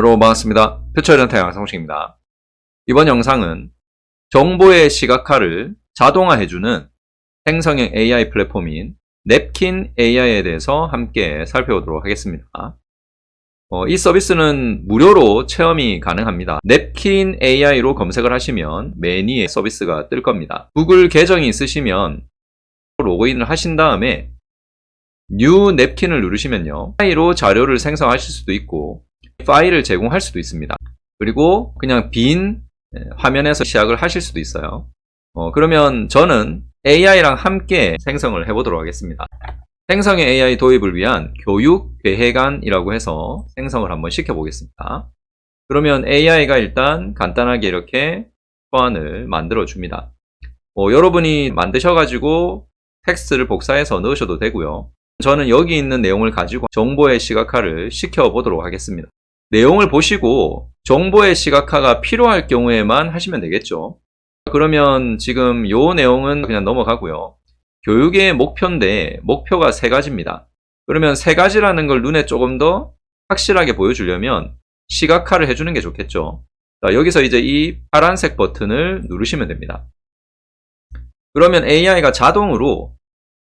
여러분 반갑습니다. 표철전태 양성식입니다. 이번 영상은 정보의 시각화를 자동화해주는 생성형 AI 플랫폼인 냅킨 AI에 대해서 함께 살펴보도록 하겠습니다. 어, 이 서비스는 무료로 체험이 가능합니다. 냅킨 AI로 검색을 하시면 메뉴에 서비스가 뜰 겁니다. 구글 계정이 있으시면 로그인을 하신 다음에 뉴 냅킨을 누르시면요. AI로 자료를 생성하실 수도 있고 파일을 제공할 수도 있습니다. 그리고 그냥 빈 화면에서 시작을 하실 수도 있어요. 어, 그러면 저는 AI랑 함께 생성을 해보도록 하겠습니다. 생성의 AI 도입을 위한 교육 계획안이라고 해서 생성을 한번 시켜보겠습니다. 그러면 AI가 일단 간단하게 이렇게 초안을 만들어 줍니다. 어, 여러분이 만드셔가지고 텍스트를 복사해서 넣으셔도 되고요. 저는 여기 있는 내용을 가지고 정보의 시각화를 시켜보도록 하겠습니다. 내용을 보시고 정보의 시각화가 필요할 경우에만 하시면 되겠죠. 그러면 지금 요 내용은 그냥 넘어가고요. 교육의 목표인데 목표가 세 가지입니다. 그러면 세 가지라는 걸 눈에 조금 더 확실하게 보여주려면 시각화를 해주는 게 좋겠죠. 자, 여기서 이제 이 파란색 버튼을 누르시면 됩니다. 그러면 AI가 자동으로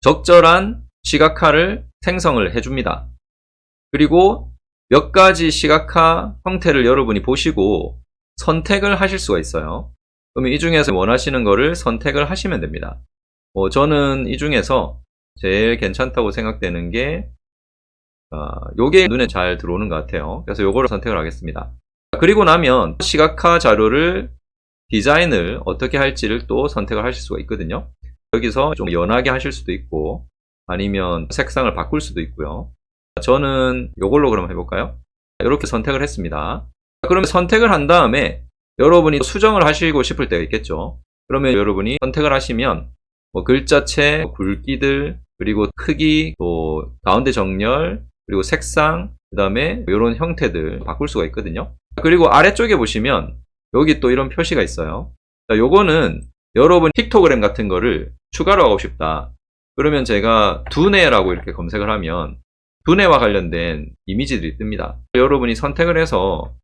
적절한 시각화를 생성을 해줍니다. 그리고 몇 가지 시각화 형태를 여러분이 보시고 선택을 하실 수가 있어요. 그러면 이 중에서 원하시는 거를 선택을 하시면 됩니다. 어, 저는 이 중에서 제일 괜찮다고 생각되는 게 어, 요게 눈에 잘 들어오는 것 같아요. 그래서 요거를 선택을 하겠습니다. 그리고 나면 시각화 자료를 디자인을 어떻게 할지를 또 선택을 하실 수가 있거든요. 여기서 좀 연하게 하실 수도 있고 아니면 색상을 바꿀 수도 있고요. 저는 이걸로 그럼 해볼까요? 이렇게 선택을 했습니다. 그러면 선택을 한 다음에 여러분이 수정을 하시고 싶을 때가 있겠죠. 그러면 여러분이 선택을 하시면 뭐 글자체, 굵기들, 그리고 크기, 또 가운데 정렬, 그리고 색상, 그 다음에 이런 형태들 바꿀 수가 있거든요. 그리고 아래쪽에 보시면 여기 또 이런 표시가 있어요. 요거는 여러분 픽토그램 같은 거를 추가로 하고 싶다. 그러면 제가 두뇌라고 이렇게 검색을 하면 두뇌와 관련된 이미지들이 뜹니다. 여러분이 선택을 해서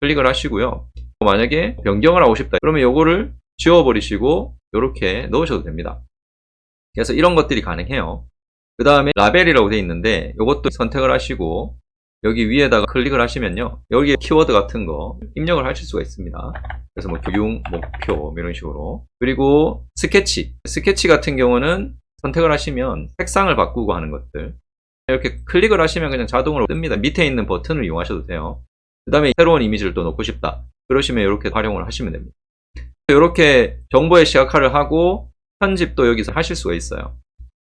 클릭을 하시고요. 만약에 변경을 하고 싶다. 그러면 요거를 지워버리시고 이렇게 넣으셔도 됩니다. 그래서 이런 것들이 가능해요. 그 다음에 라벨이라고 되어 있는데 이것도 선택을 하시고 여기 위에다가 클릭을 하시면요. 여기에 키워드 같은 거 입력을 하실 수가 있습니다. 그래서 뭐 교육 목표 뭐 이런 식으로 그리고 스케치 스케치 같은 경우는 선택을 하시면 색상을 바꾸고 하는 것들 이렇게 클릭을 하시면 그냥 자동으로 뜹니다. 밑에 있는 버튼을 이용하셔도 돼요. 그 다음에 새로운 이미지를 또 넣고 싶다. 그러시면 이렇게 활용을 하시면 됩니다. 이렇게 정보의 시각화를 하고 편집도 여기서 하실 수가 있어요.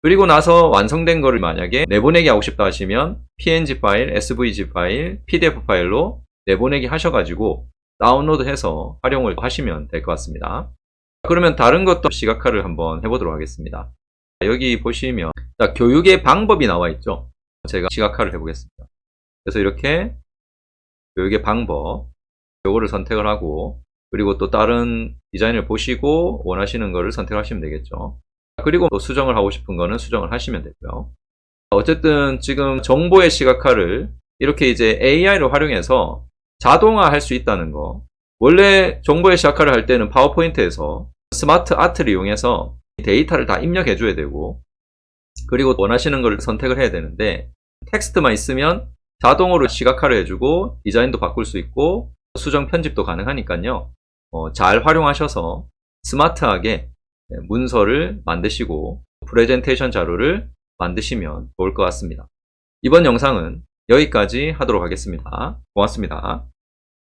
그리고 나서 완성된 거를 만약에 내보내기 하고 싶다 하시면 png 파일, svg 파일, pdf 파일로 내보내기 하셔가지고 다운로드해서 활용을 하시면 될 것 같습니다. 그러면 다른 것도 시각화를 한번 해보도록 하겠습니다. 여기 보시면 자, 교육의 방법이 나와 있죠. 제가 시각화를 해보겠습니다. 그래서 이렇게 교육의 방법 요거를 선택을 하고 그리고 또 다른 디자인을 보시고 원하시는 거를 선택하시면 되겠죠. 그리고 또 수정을 하고 싶은 거는 수정을 하시면 되고요. 어쨌든 지금 정보의 시각화를 이렇게 이제 AI를 활용해서 자동화 할 수 있다는 거. 원래 정보의 시각화를 할 때는 파워포인트에서 스마트 아트를 이용해서 데이터를 다 입력해 줘야 되고 그리고 원하시는 걸 선택을 해야 되는데 텍스트만 있으면 자동으로 시각화를 해주고 디자인도 바꿀 수 있고 수정 편집도 가능하니까요. 어, 잘 활용하셔서 스마트하게 문서를 만드시고 프레젠테이션 자료를 만드시면 좋을 것 같습니다. 이번 영상은 여기까지 하도록 하겠습니다. 고맙습니다.